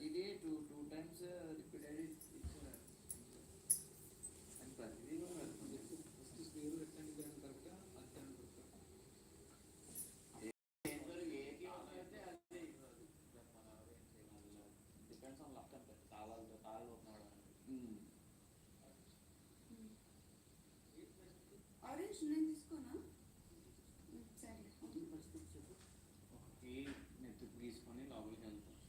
ప్రతిదీ two two times repeated ఇచ్చారు అని ప్రతిదీ. ఫస్ట్ స్క్వేర్ పెట్టండి దాని కరెక్టా అది దాని కరెక్టా దేంట్లో ఏది అయితే అదే ఇవ్వదు. మనం ఏం చేయగలం. Depends on luck అంతే. తాళాలతో తాళాలు ఉన్నాడు ఆరెంజ్ నేను తీసుకోనా ఉమ్, సరే ఒక కీ నెత్తుకు తీసుకొని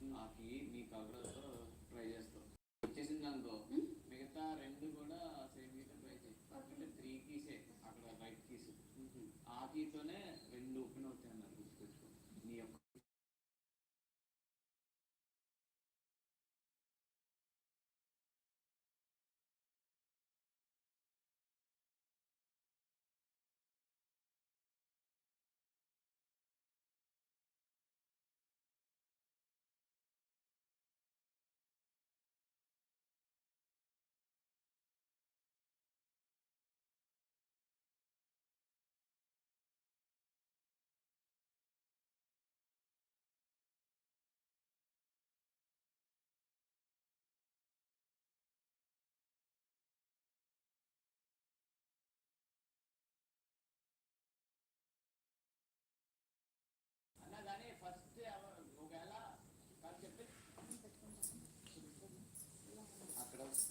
లోపలికి వెళ్తాం ఆ కీ మీ కవర్తో ట్రై చేస్తాం. వచ్చేసింది అనుకో. మిగతా రెండు కూడా సేమ్ కీతో ట్రై చేయి. త్రీ కీసే అక్కడ రైట్ కీస్. ఆ కీతోనే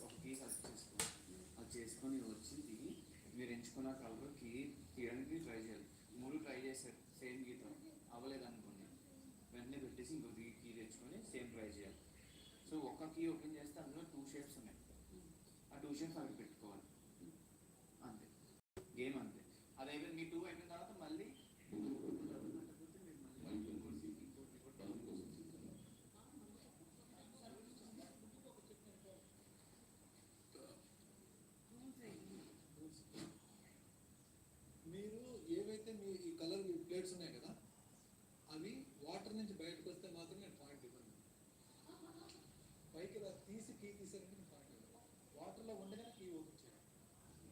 ఒక కేక్ అది చేసుకో అది చేసుకొని వచ్చింది మీరు ఎంచుకున్న కలర్ కీ తీయడానికి ట్రై చేయాలి. మూడు ట్రై చేశారు సేమ్ గీతం. అవ్వలేదు అనుకోండి వెంటనే పెట్టేసి ఇంకో కీ కీ తెచ్చుకొని సేమ్ ట్రై చేయాలి. సో ఒక కీ ఓపెన్ చేస్తే అందులో టూ షేప్స్ ఉన్నాయి. ఆ టూ షేప్స్ అవి పెట్టు అంతే గేమ్ అంతే అది అయిపోయింది మీ టూ అయిపోయిన తర్వాత మళ్ళీ మీరు ఏవైతే మీ ఈ కలర్ ప్లేట్స్ ఉన్నాయి కదా అవి వాటర్ నుంచి బయటకు వస్తే మాత్రం నేను పాయింట్ ఇవ్వను. పైకి తీసి కీ తీసారంటే నేను పాయింట్ ఇవ్వను. వాటర్లో ఉండగానే కీ ఓపెన్ చేయాలి.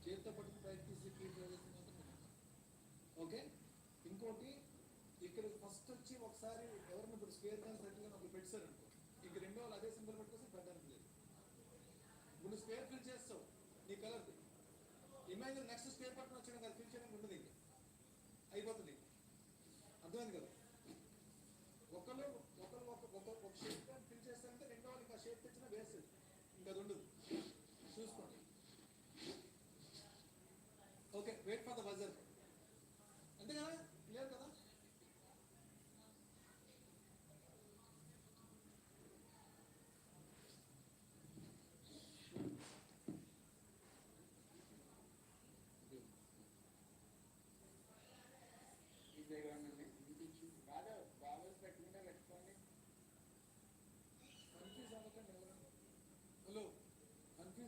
చేతితో పట్టుకుని పైకి తీసి కీ చేస్తే మాత్రం ఓకే ఇంకోటి ఇక్కడ ఫస్ట్ వచ్చి ఒకసారి ఎవరిని ఇప్పుడు స్క్వేర్ కానీ సర్కిల్ కానీ ఒకరు పెట్టారు అనుకో ఇంక రెండో వాళ్ళు అదే సింబల్ పెట్టుకొస్తే పెట్టడానికి లేదు ఇప్పుడు నువ్వు స్క్వేర్ ఫిల్ చేస్తావు నీ కలర్ది ఇమేజ్ నెక్స్ట్ స్క్వేర్ పట్టుకుని వచ్చాడు కదా ఫిల్ చేయడానికి ఉండదు అయిపోతుంది. అర్థమైంది కదా? ఒకళ్ళు ఒకళ్ళు ఒక ఒక షేప్ ఫిల్ చేస్తారంటే రెండో వాళ్ళు ఇంకా షేప్ తెచ్చినా వేస్ట్ ఇంకా అది ఉండదు.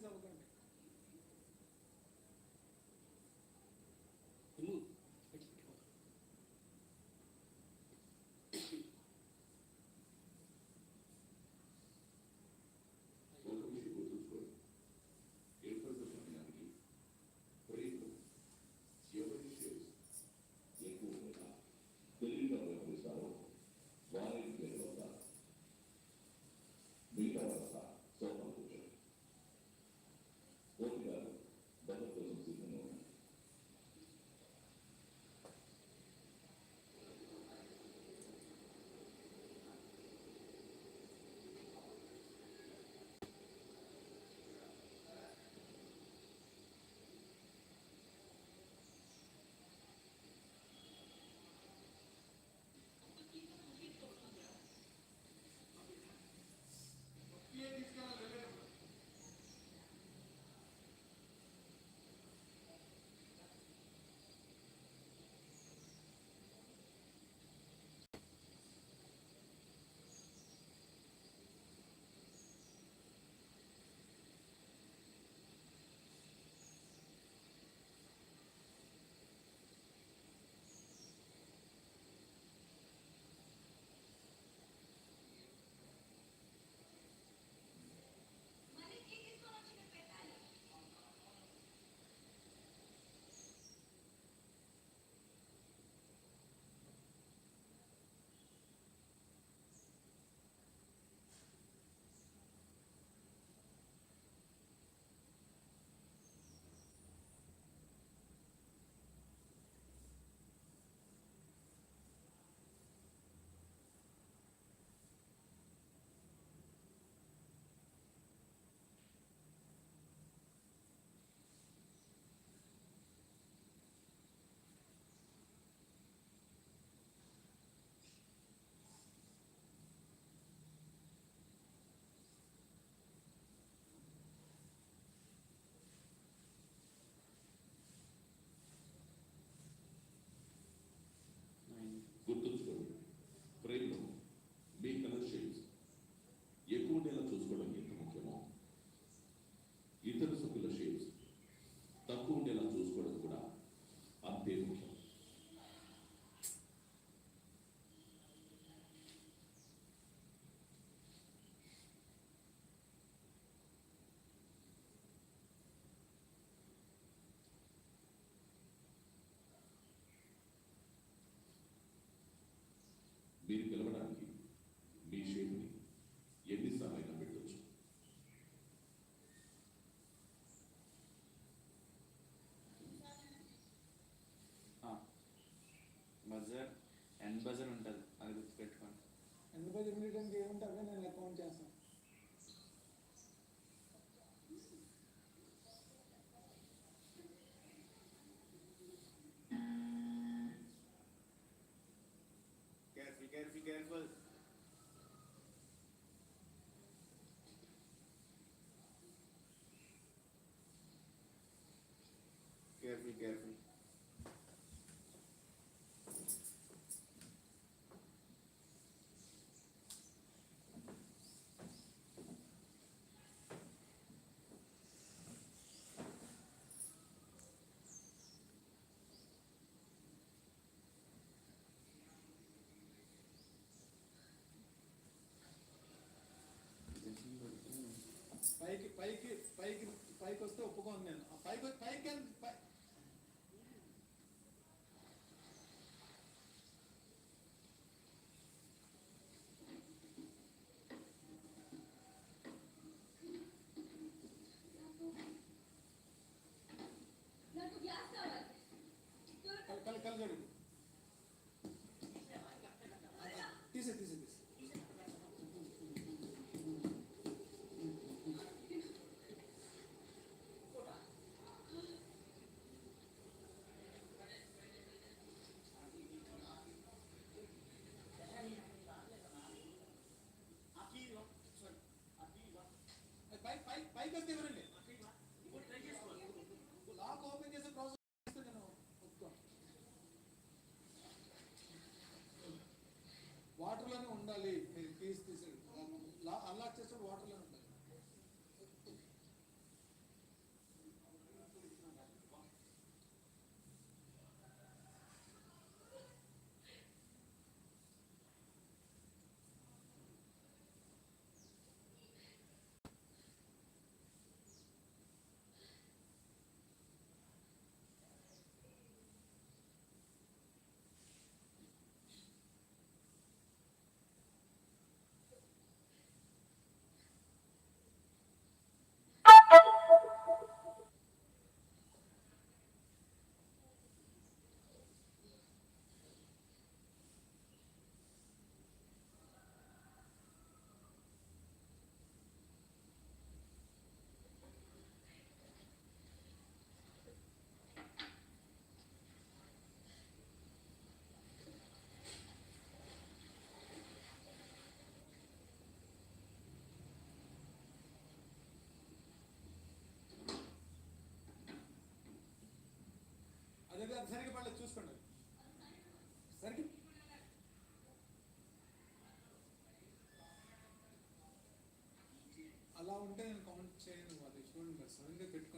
Please, I would మీరు గెలవడానికి మీ షేపుని ఎన్నిసార్లు అయినా పెట్టవచ్చు బజర్ ఎండ్ బజర్ ఉంటుంది అది గుర్తుపెట్టుకోండి. ఎందుకు ఇమీడియట్గా ఏముంటారో? నేను పైకి పైకి పైకి వస్తే ఒప్పుకోను నేను. ఆ పైకి పైకి అదే అది సరిగ్గా పడలేదు చూసుకోండి. సరిగ్గా? అలా ఉంటే నేను కౌంట్ చేయను అది చూడండి సడన్గా పెట్టుకోండి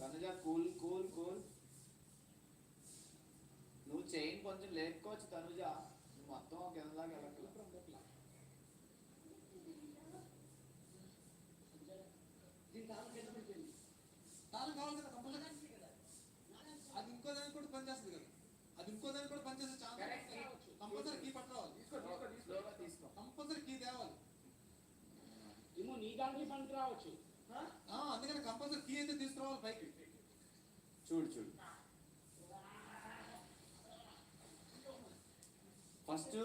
తనుజ కూల్ కూల్ కూల్. నువ్వు చైన్ కొంచెం లేపుకోవచ్చు తనుజ నువ్వు మొత్తం కావాలి కదా కంపల్సరీ అది ఇంకో దానికి కూడా పనిచేస్తుంది కదా. అది ఇంకో దానికి కూడా పనిచేసే ఛాన్స్ Correct. కంపల్సరీ కీ పట్టు రావాలి తీసుకో తీసుకో తీసుకో తీసుకో కంపల్సరీ కీ తేవాలి. నీ దాంట్లో పనికి రావచ్చు. అందుకని కంపల్సరీ కీ అయితే తీసుకురావాలి పైకి. చూడు చూడు. ఫస్ట్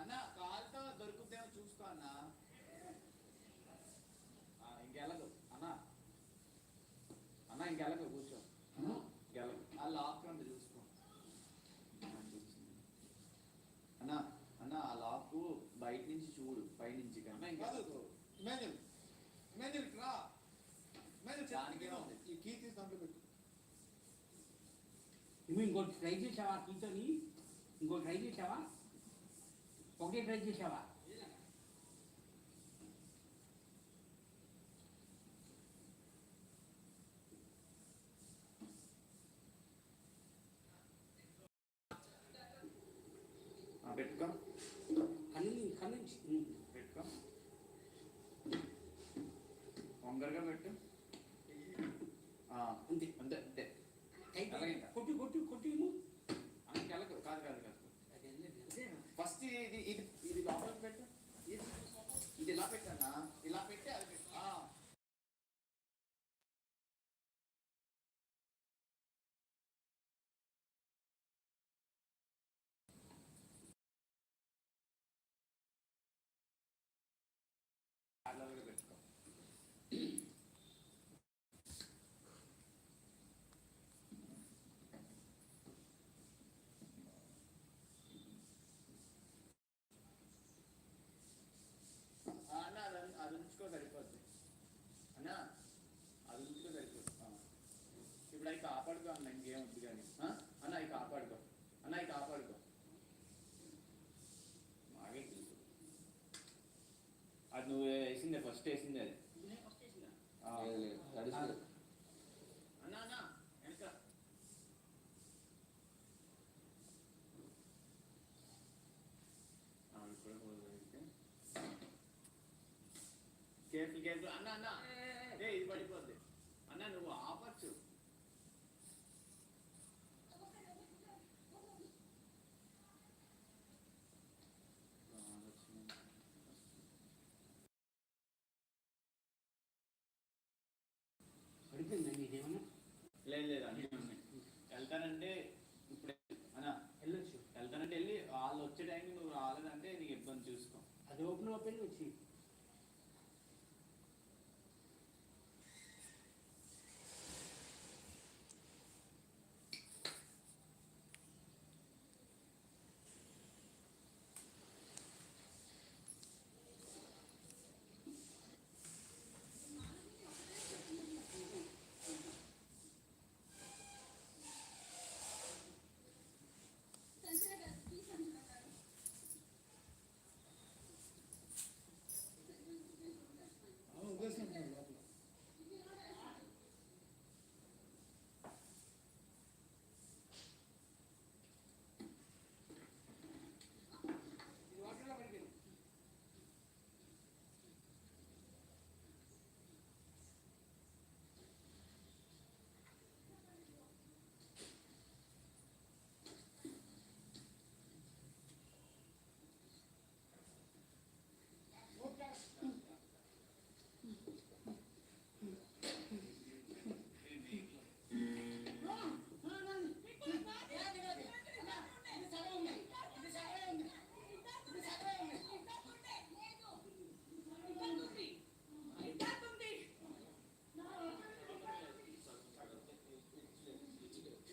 అన్న కాలుతో దొరుకుతుందేమో చూసుకో అన్న. ఆ, ఇంకెళ్ళదు అన్న. అన్న ఇంకెళ్ళదు కూర్చో. ఇంకెళ్ళదు ఆ లాక్ ఉంది చూసుకో. అన్న అన్న ఆ లాక్ బయట నుంచి చూడు పై నుంచి కన్నా. ఇంకా ఇమాజిన్. ఇమాజిన్ రా ఇమాజిన్ దానికే ఉంది. ఈ కీ తీసి దాంట్లో పెట్టు నువ్వు ఇంకోటి ట్రై చేసావా కీతోని ఇంకోటి ట్రై చేసావా ఒకటే ట్రై చేసావా ఆ, పెట్టుకో కన్ను కన్ను ఉమ్. పెట్టుకో వంగరగా పెట్టు ఆ, అంతే అంతే అంతే. కొట్టు కొట్టు కొట్టు ఇమ్ము. అని కెలకు కాదు కాదు కాదు. ఫస్ట్ ఇది ఇది ఇది లోపలికి పెట్టు. ఇది ఇది ఇలా పెట్టానా ఇలా పెట్టి అది పెట్టు ఆ. అలాగే పెట్టుకో ఆ, అన్న అది అది ఉంచుకో సరిపోద్ది అన్న అది ఉంచుకో సరిపోద్ది ఆ. ఇప్పుడు అవి కాపాడుకో అన్న ఇంకేం వద్దు కానీ ఆ? అన్న అవి కాపాడుకో. అన్న అవి కాపాడుకో. మాగే తెలుసు. అది నువ్వు వేసిందే ఫస్ట్ వేసిందే అది. ఫస్ట్ చేసిన. ఆ. అన్న అన్న వెనక ఆ, ఇప్పుడు పోతే. కేర్ఫుల్ కేర్ఫుల్ అన్న అన్న ఏ ఇది పడిపోద్ది అన్న నువ్వు ఆపచ్చు పడిపోయిందా నీకేమన్నా లేదు లేదు అన్నీ ఉన్నాయి వెళ్తానంటే ఇప్పుడు అన్న వెళ్ళొచ్చు వెళ్తానంటే వెళ్ళి వాళ్ళు వచ్చే టైంకి అంటే నీకు ఇబ్బంది చూసుకో. అది ఓపెన్ ఓపెన్ వచ్చి ఆ, వదిలేసినట్టున్నాడు లోపల ఇది వాటర్లో పడిపోయింది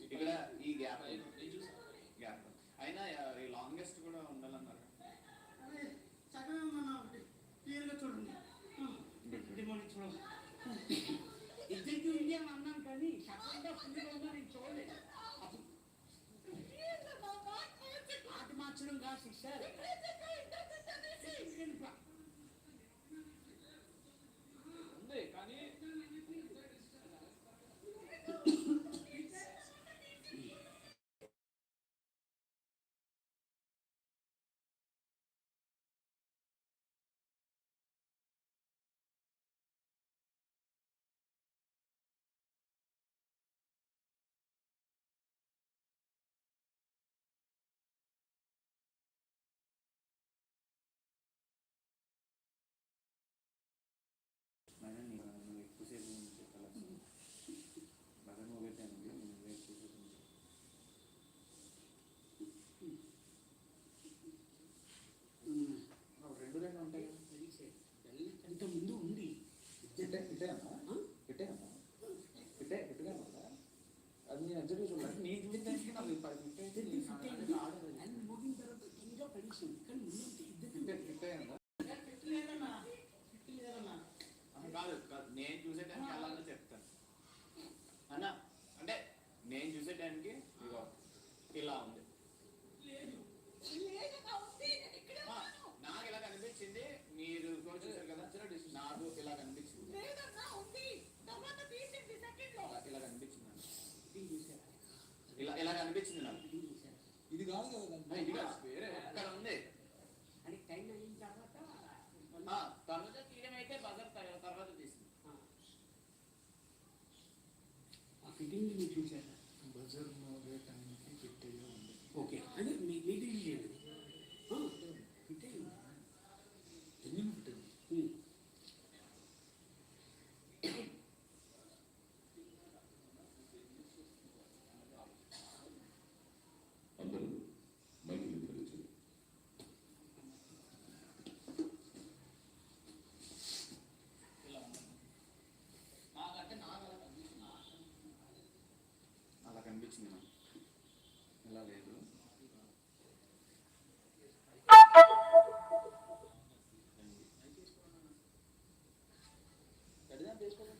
ఇక్కడ ఈ గ్యాప్ గ్యాప్ అయినా ఈ లాంగెస్ట్ కూడా ఉండాలన్నారు అదే సగం మన క్లియర్గా చూడండి ఇది మనం చూడ ఇద్దరికి ఇండియా అన్నాను కానీ సగంగా ఫుల్గా ఉందా నేను చూడలేదు అప్పుడు పాట మార్చడం కాదు in future. Buzzer de cómo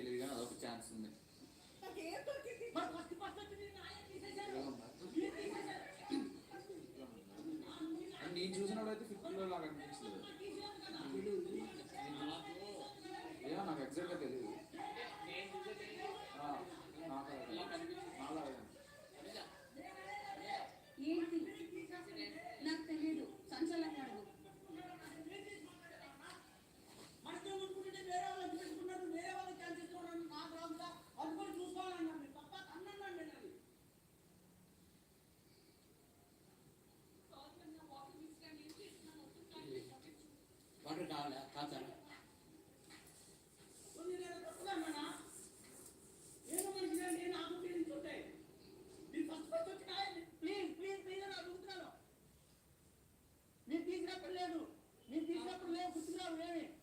తెలియదు కానీ అదొక ఛాన్స్ ఉంది. నేను చూసినప్పుడు అయితే ఫిఫ్టీలో లాగా అనిపించలేదు. Hmm. ఏమో నాకు ఎగ్జాక్ట్గా తెలియదు Amen.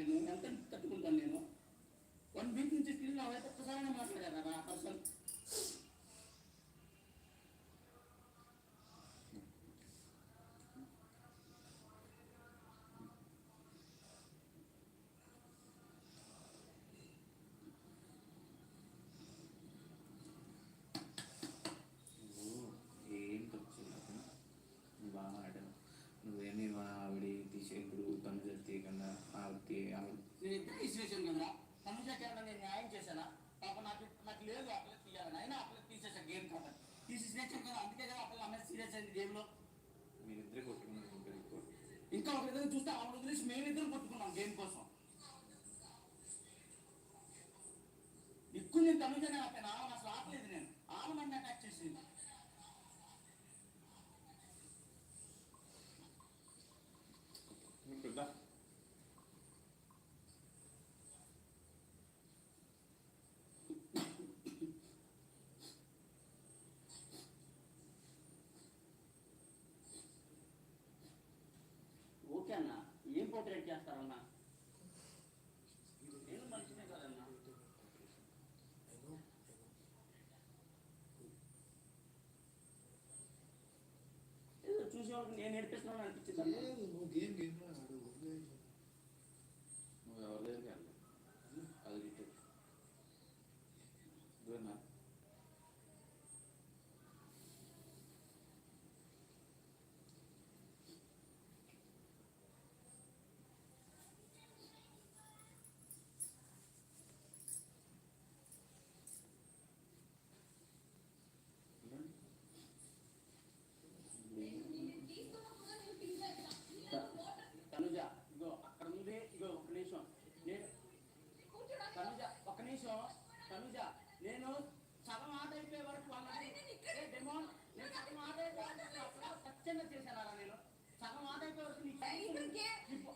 నేను ఎంత తట్టుకుంటాను నేను? వన్ వీక్ నుంచి స్టిల్ నా వైపు ఒక్కసారైనా మాట్లాడారా? ఆ పర్సన్ ఎత్తిరేసండి గేమ్లో మీరిద్దరే కొట్టుకున్నారు ఇంకా ఒక ఇద్దరు చూస్తే ఆవిడ మేము మేమిద్దరం కొట్టుకున్నాం గేమ్ కోసం. ఎక్కువ నేను తమిళ అతను ఆమె అసలు ఆపలేదు నేను. ఆమె నన్ను అటాక్ చేసింది. చేస్తారన్నా నేను మనిషినే కాదన్నా. ఏదో చూసే వాళ్ళకి నేను నేర్పిస్తున్నాను అనిపించింది నువ్వు గేమ్ గేమ్ నువ్వు ఎవరి దగ్గరికి వెళ్ళావు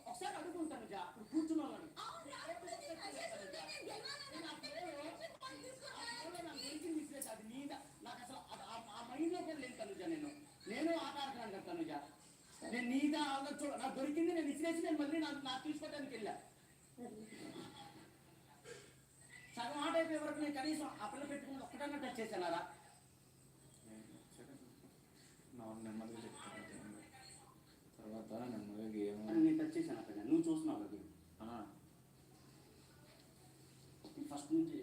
ఒకసారి అడుగుంటాను జా ఇప్పుడు కూర్చున్న వాళ్ళని నేను ఆ ప్లేయర్ నాకు దొరికింది మిస్టేక్ అది మీద నాకు అసలు ఆ- మైండ్లో కూడా లేదు తనుజ నేను. నేను ఆట ఆడుతున్నాను కదా తనుజ నేను నీగా ఆలోచన నాకు దొరికింది నేను ఇసిరేసి నేను మళ్ళీ నాకు నాకు తీసుకోవడానికి వెళ్ళా. సగం ఆట అయిపోయే వరకు నేను కనీసం ఆ పిల్ల పెట్టుకుని ఒక్కటన్నా టచ్ చేశానారా నా నెమ్మదిగా చెప్తాను తర్వాత నెమ్మదిగా గేమ్ నేను టచ్ చేశాను అక్కడ నువ్వు చూస్తున్నావు కదా ఫస్ట్ నుంచి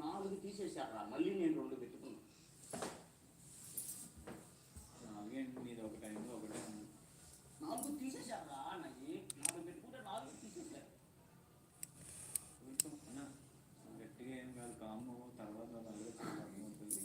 నాలుగు తీసేశారా? మళ్ళీ నేను రెండు పెట్టుకున్నాను నాలుగేంటి నీది ఒక టైంలో ఒకటే ఉంది. నాలుగు తీసేశారా నాయి నాలుగు పెట్టుకుంటే నాలుగు తీసేశారు కొంచెం అన్న గట్టిగా ఏం కాదు కాము తర్వాత అలాగే చాలా అర్థమవుతుంది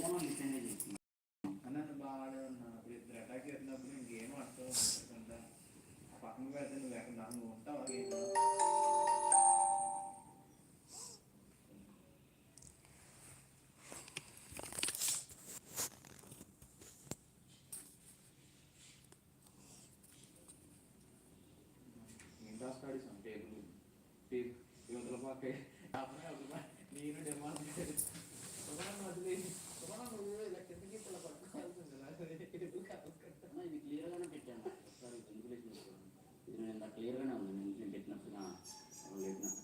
ఏమనిపించండి చెప్పి అన్న బాగా ఉన్నా ఇప్పుడు ఇద్దరు అటాక్ చేసినప్పుడు ఇంకేం అర్థం అనుకుంటా పక్కన పెడితే నువ్వు ఎక్కడ నువ్వు ఉంటావా గేమ్ ఏం రాస్తాడు టేబుల్ టేబుల్ యువతల పక్క నేను డిమాండ్ వదిలేదు నువ్వు ఇలా కిందకి ఇలా పట్టుకోవాల్సింది ఎందుకు కాదు అమ్మా, ఇది క్లియర్ గానే పెట్టాను ఒకసారి వెంటిలేషన్ చేసుకోండి. ఇది నేను క్లియర్ గానే ఉంది నేను పెట్టినప్పుడు నా- పెట్టినప్పుడు